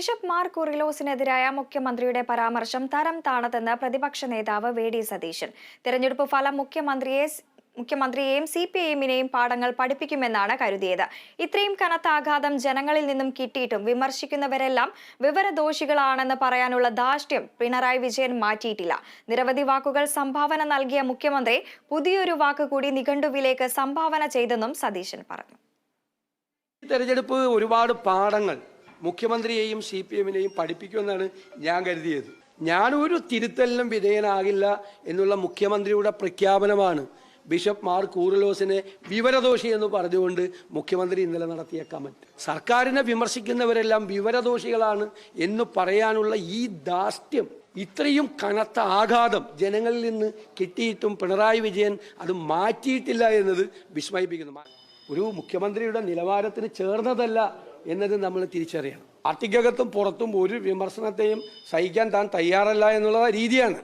Bishop Mar കുറിലോസിനെതിരായ മുഖ്യമന്ത്രിയുടെ പരാമർശം തരം താണതെന്ന് പ്രതിപക്ഷ നേതാവ് വി ഡി സതീശൻ. തിരഞ്ഞെടുപ്പ് ഫലം മുഖ്യമന്ത്രിയെ മുഖ്യമന്ത്രിയെയും സി പി ഐഎമ്മിനെയും പാഠങ്ങൾ പഠിപ്പിക്കുമെന്നാണ് കരുതിയത്. ഇത്രയും കനത്ത ആഘാതം ജനങ്ങളിൽ നിന്നും കിട്ടിയിട്ടും വിമർശിക്കുന്നവരെല്ലാം വിവരദോഷികളാണെന്ന് പറയാനുള്ള ദാഷ്ട്യം പിണറായി വിജയൻ മാറ്റിയിട്ടില്ല. നിരവധി വാക്കുകൾ സംഭാവന നൽകിയ മുഖ്യമന്ത്രി പുതിയൊരു വാക്ക് കൂടി നിഘണ്ടുവിലേക്ക് സംഭാവന ചെയ്തെന്നും സതീശൻ പറഞ്ഞു. തെരഞ്ഞെടുപ്പ് ഒരുപാട് പാഠങ്ങൾ മുഖ്യമന്ത്രിയെയും സി പി എമ്മിനെയും പഠിപ്പിക്കുമെന്നാണ് ഞാൻ കരുതിയത്. ഞാനൊരു തിരുത്തലിനും വിധേയനാകില്ല എന്നുള്ള മുഖ്യമന്ത്രിയുടെ പ്രഖ്യാപനമാണ് ബിഷപ്പ് മാർ കൂറലോസിനെ വിവരദോഷി എന്ന് പറഞ്ഞുകൊണ്ട് മുഖ്യമന്ത്രി ഇന്നലെ നടത്തിയ കമന്റ്. സർക്കാരിനെ വിമർശിക്കുന്നവരെല്ലാം വിവരദോഷികളാണ് എന്ന് പറയാനുള്ള ഈ ദാസ്യം ഇത്രയും കനത്ത ആഘാതം ജനങ്ങളിൽ നിന്ന് കിട്ടിയിട്ടും പിണറായി വിജയൻ അത് മാറ്റിയിട്ടില്ല എന്നത് വിസ്മയിപ്പിക്കുന്നു. ഒരു മുഖ്യമന്ത്രിയുടെ നിലവാരത്തിന് ചേർന്നതല്ല എന്നത് നമ്മൾ തിരിച്ചറിയണം. പാർട്ടിക്കകത്തും പുറത്തും ഒരു വിമർശനത്തെയും സഹിക്കാൻ താൻ തയ്യാറല്ല എന്നുള്ള രീതിയാണ്.